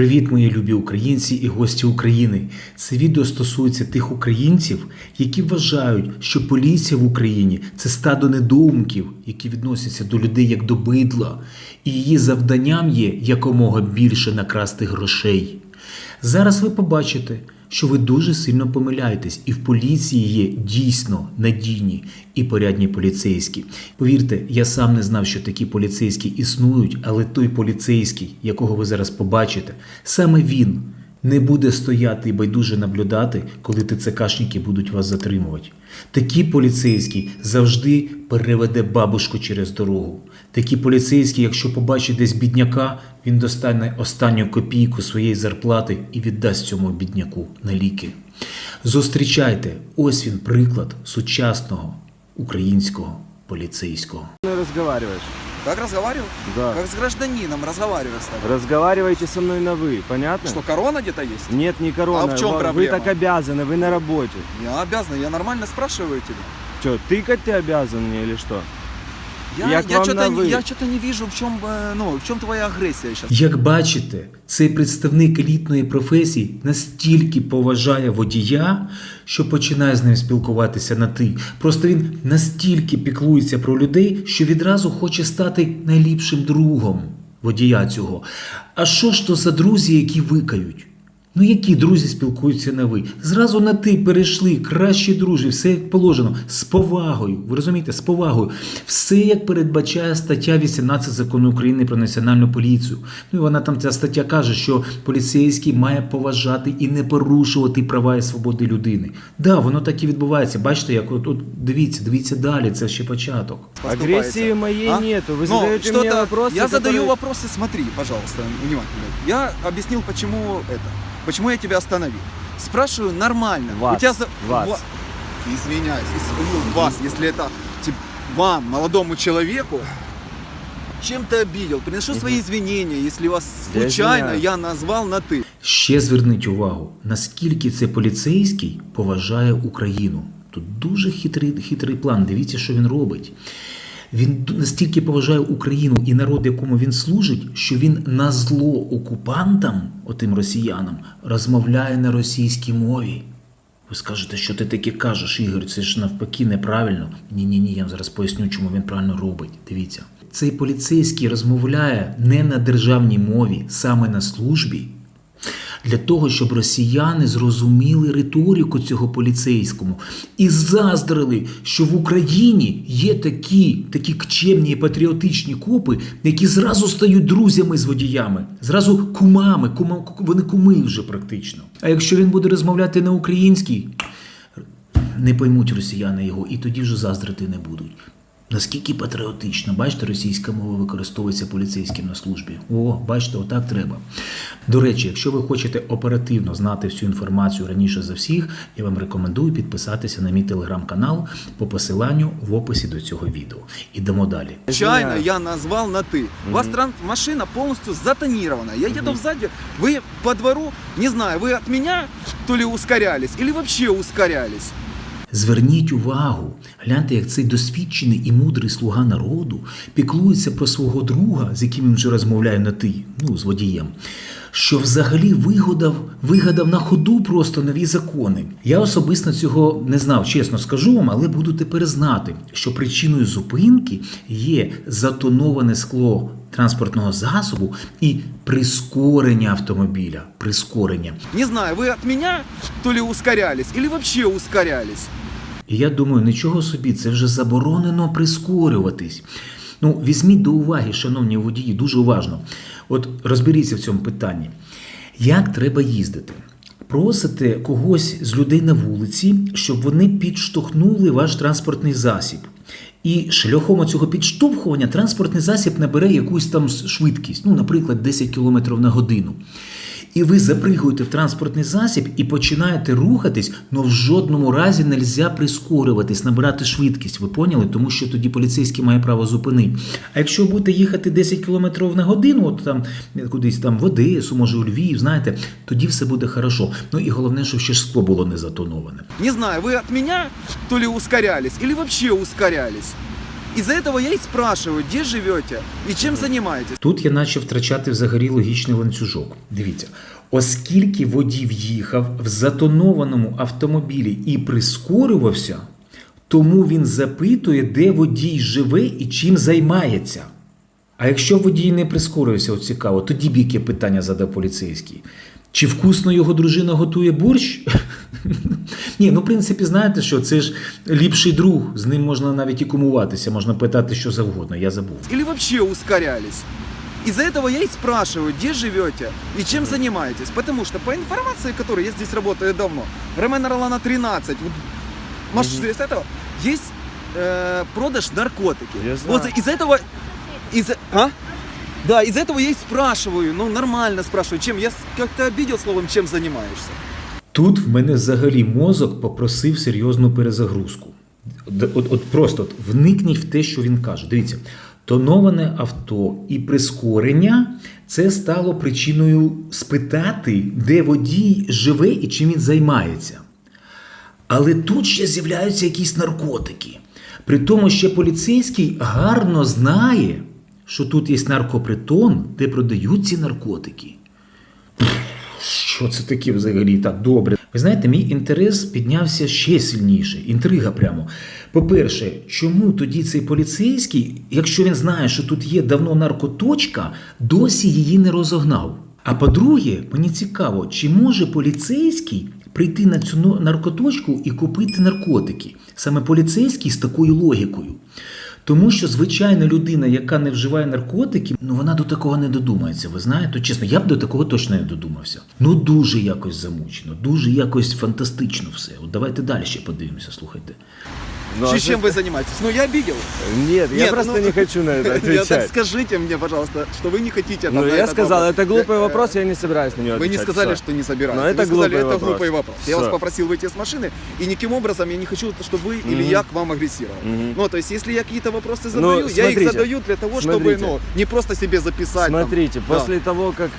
Привіт, мої любі українці і гості України. Це відео стосується тих українців, які вважають, що поліція в Україні це стадо недоумків, які відносяться до людей як до бидла, і її завданням є якомога більше накрасти грошей. Зараз ви побачите, що ви дуже сильно помиляєтесь, і в поліції є дійсно надійні і порядні поліцейські. Повірте, я сам не знав, що такі поліцейські існують, але той поліцейський, якого ви зараз побачите, саме він не буде стояти і байдуже наблюдати, коли ТЦКшники будуть вас затримувати. Такий поліцейський завжди переведе бабушку через дорогу. Такий поліцейський, якщо побачить десь бідняка, він достане останню копійку своєї зарплати і віддасть цьому бідняку на ліки. Зустрічайте, ось він приклад сучасного українського поліцейського. мной разговариваешь? Как разговаривал? Да. Как с гражданином разговаривать с тобой. Разговаривайте со мной на вы, понятно? Что, корона где-то есть? Нет, не корона. А в чем Ва- проблема? Вы так обязаны, вы на работе. Я обязан, я нормально спрашиваю тебя. Что, тыкать ты обязан мне или что? Я, Я к я, вам на не- я что-то не вижу, в чем, э, ну, в чем твоя агрессия сейчас. Як бачите, цей представник елітної професії настільки поважає водія, що починає з ним спілкуватися на ти. Просто він настільки піклується про людей, що відразу хоче стати найліпшим другом водія цього. А що ж то за друзі, які викають? Ну, які друзі спілкуються на ви? Зразу на ти перейшли, кращі дружі, все як положено, з повагою. Ви розумієте, з повагою. Все як передбачає стаття 18 закону України про національну поліцію. Ну і вона там ця стаття каже, що поліцейський має поважати і не порушувати права і свободи людини. Да, воно так і відбувається. Бачите, як от, от дивіться, дивіться далі, це ще початок. Поступается. Агрессии моей А? нету. Вы Ну, задаете мне что-то- вопросы, Я задаю которые- вопросы, смотри, пожалуйста, внимательно. Я объяснил, почему это. Почему я тебя остановил. Спрашиваю нормально. Вас, У тебя за... вас. Ва- Извиняюсь, ис- ну, вас, если это тип, вам, молодому человеку, чем ты обидел? Приношу свои извинения, если вас Я случайно извиняюсь. я назвал на ты. Ще зверніть увагу, наскільки це поліцейський поважає Україну. Тут дуже хитрий, хитрий план. Дивіться, що він робить. Він настільки поважає Україну і народ, якому він служить, що він на зло окупантам, отим росіянам, розмовляє на російській мові. Ви скажете, що ти таке кажеш, Ігор, це ж навпаки неправильно. Ні, ні, ні, я вам зараз поясню, чому він правильно робить. Дивіться, цей поліцейський розмовляє не на державній мові, саме на службі, для того, щоб росіяни зрозуміли риторику цього поліцейському і заздрили, що в Україні є такі, такі кчемні і патріотичні копи, які зразу стають друзями з водіями, зразу кумами, кума, вони куми вже практично. А якщо він буде розмовляти на українській, не поймуть росіяни його, і тоді вже заздрити не будуть. Наскільки патріотично, бачите, російська мова використовується поліцейським на службі. О, бачите, отак треба. До речі, якщо ви хочете оперативно знати всю інформацію раніше за всіх, я вам рекомендую підписатися на мій телеграм-канал по посиланню в описі до цього відео. Ідемо далі. Случайно Извиняюсь. я назвал на ты. У вас тран- машина полностью затонирована. Я еду сзади, вы по двору, не знаю, вы от меня то ли ускорялись, или вообще ускорялись. Зверніть увагу, гляньте, як цей досвідчений і мудрий слуга народу піклується про свого друга, з яким він вже розмовляє на ти, ну, з водієм, що взагалі вигадав, вигадав на ходу просто нові закони. Я особисто цього не знав, чесно скажу вам, але буду тепер знати, що причиною зупинки є затоноване скло транспортного засобу і прискорення автомобіля. Прискорення. Не знаю, вы от меня то ли ускорялись, или вообще ускорялись. І я думаю, нічого собі, це вже заборонено прискорюватись. Ну, візьміть до уваги, шановні водії, дуже уважно. От розберіться в цьому питанні. Як треба їздити? Просите когось з людей на вулиці, щоб вони підштовхнули ваш транспортний засіб. І шляхом цього підштовхування транспортний засіб набере якусь там швидкість, ну, наприклад, 10 км на годину. І ви запригуєте в транспортний засіб і починаєте рухатись, але в жодному разі не можна прискорюватись, набирати швидкість. Ви поняли? Тому що тоді поліцейський має право зупинити. А якщо будете їхати 10 км на годину, от там кудись там в Одесу, може у Львів, знаєте, тоді все буде хорошо. Ну і головне, щоб ще скло було не затоноване. Не знаю, вы от меня то ли ускорялись, или вообще ускорялись. Из-за этого я и спрашиваю, где живете и чем занимаетесь. Тут я почав втрачати взагалі логічний ланцюжок. Дивіться, оскільки водій в'їхав в затонованому автомобілі і прискорювався, тому він запитує, де водій живе і чим займається. А якщо водій не прискорився, от цікаво, тоді б яке питання задав поліцейський. Чи вкусно його дружина готує борщ? Ні, ну в принципі, знаєте що, це ж ліпший друг, з ним можна навіть і кумуватися, можна питати що завгодно, я забув. Или вообще ускорялись. Из-за этого я и спрашиваю, где живете и чем занимаетесь. Потому что по информации, которой я здесь работаю давно, Ромена Ролана 13, вот, машина из этого, есть э, продаж наркотики. Я знаю. Вот из-за этого... Из а? Да, из-за этого я и спрашиваю, ну нормально спрашиваю, чем. Я как-то обидел словом, чем занимаешься. Тут в мене взагалі мозок попросив серйозну перезагрузку. От, от просто от, вникніть в те, що він каже. Дивіться, тоноване авто і прискорення це стало причиною спитати, де водій живе і чим він займається. Але тут ще з'являються якісь наркотики. При тому, ще поліцейський гарно знає, що тут є наркопритон, де продають ці наркотики. Що це таке взагалі? Так, добре. Ви знаєте, мій інтерес піднявся ще сильніше. Інтрига прямо. По-перше, чому тоді цей поліцейський, якщо він знає, що тут є давно наркоточка, досі її не розогнав? А по-друге, мені цікаво, чи може поліцейський прийти на цю наркоточку і купити наркотики? Саме поліцейський з такою логікою. Тому що звичайна людина, яка не вживає наркотики, ну вона до такого не додумається. Ви знаєте, чесно, я б до такого точно не додумався. Ну дуже якось замучено, дуже якось фантастично все. От давайте далі ще подивимося. Слухайте. Ну, а чем вы занимаетесь? Ну я обидел. Нет, я Нет, просто ну- не хочу на это так отвечать. скажите мне, пожалуйста, что вы не хотите Ну, я сказал, это глупый Э, вопрос, я не собираюсь на него Вы не отвечать. сказали, Всё. что не собираетесь. Но это вы сказали, глупый это вопрос. глупый вопрос. Я вас Всё. попросил выйти с машины, и никаким образом я не хочу, чтобы вы или я к вам агрессировал. Ну, то есть, если я какие-то вопросы Ну, задаю, я их смотрите, задаю для того, чтобы, смотрите. ну, не просто себе записать. там. Смотрите, Да. после того, как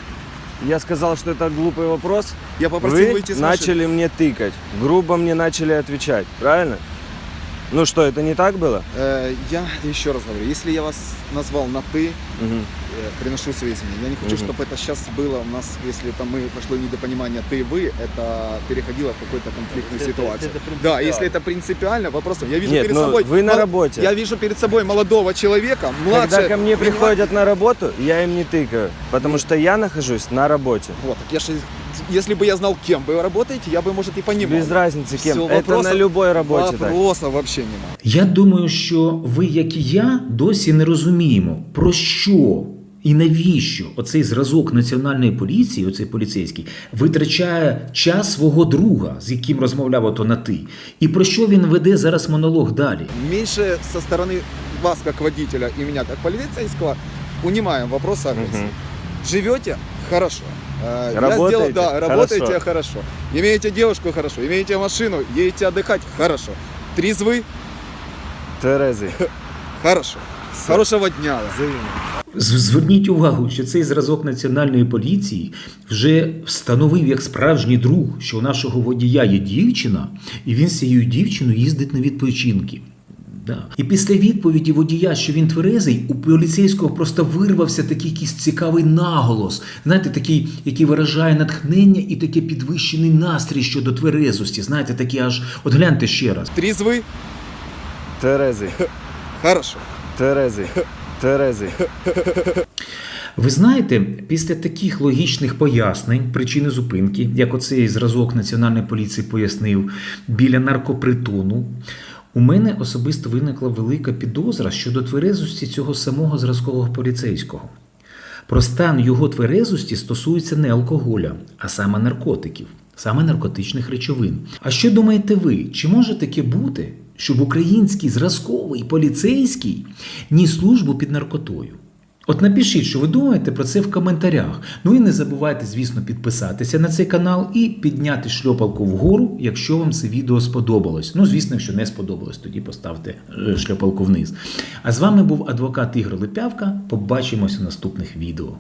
я сказал, что это глупый вопрос, Я попросил вы выйти машины. начали мне тыкать, грубо мне начали отвечать, правильно? Ну что, это не так было? Э, я еще раз говорю, если я вас назвал на «ты», э, приношу свои извинения. Я не хочу, Мгм. чтобы это сейчас было у нас, если там мы пошло недопонимание «ты», «вы», это переходило в какую-то конфликтную ситуацию. да, если это принципиально, вопросов. Я вижу Нет, перед ну, собой... вы на работе. Я вижу перед собой молодого человека, младше... Когда ко мне приходят на работу, я им не тыкаю, потому что я нахожусь на работе. Вот, так я же, если бы я знал, кем вы работаете, я бы, может, и понимал. Без разницы кем. Всё, это вопросов- на любой работе так. Вопросов вообще нема. Я думаю, що ви, як і я, досі не розуміємо, про що і навіщо оцей зразок національної поліції, оцей поліцейський, витрачає час свого друга, з яким розмовляв ото на ти, і про що він веде зараз монолог далі. Меньше со стороны вас, как водителя, и меня, как полицейского, унимаем вопрос агрессии. Мгм. Живете? Хорошо. Э, я Работаете? сделал- да, Хорошо. работаете хорошо. Имеете девушку хорошо. Имеете машину, едете отдыхать хорошо. Трезвы Терезы. хорошо. Хорошего дня. З- Зверніть увагу, що цей зразок національної поліції вже встановив як справжній друг, що у нашого водія є дівчина, і він з цією дівчиною їздить на відпочинки. Да. І після відповіді водія, що він тверезий, у поліцейського просто вирвався такий якийсь цікавий наголос. Знаєте, такий, який виражає натхнення і таке підвищений настрій щодо тверезості. Знаєте, такі аж от гляньте ще раз. Трезвы Терезы. хорошо. Терезы. Терезы. Ви знаєте, після таких логічних пояснень причини зупинки, як оцей зразок Національної поліції пояснив, біля наркопритону, у мене особисто виникла велика підозра щодо тверезості цього самого зразкового поліцейського. Про стан його тверезості стосується не алкоголя, а саме наркотиків, саме наркотичних речовин. А що думаєте ви? Чи може таке бути, щоб український зразковий поліцейський ніс службу під наркотою? От напишіть, що ви думаєте про це в коментарях. Ну і не забувайте, звісно, підписатися на цей канал і підняти шльопалку вгору, якщо вам це відео сподобалось. Ну, звісно, якщо не сподобалось, тоді поставте е, шльопалку вниз. А з вами був адвокат Ігор Липявка. Побачимось у наступних відео.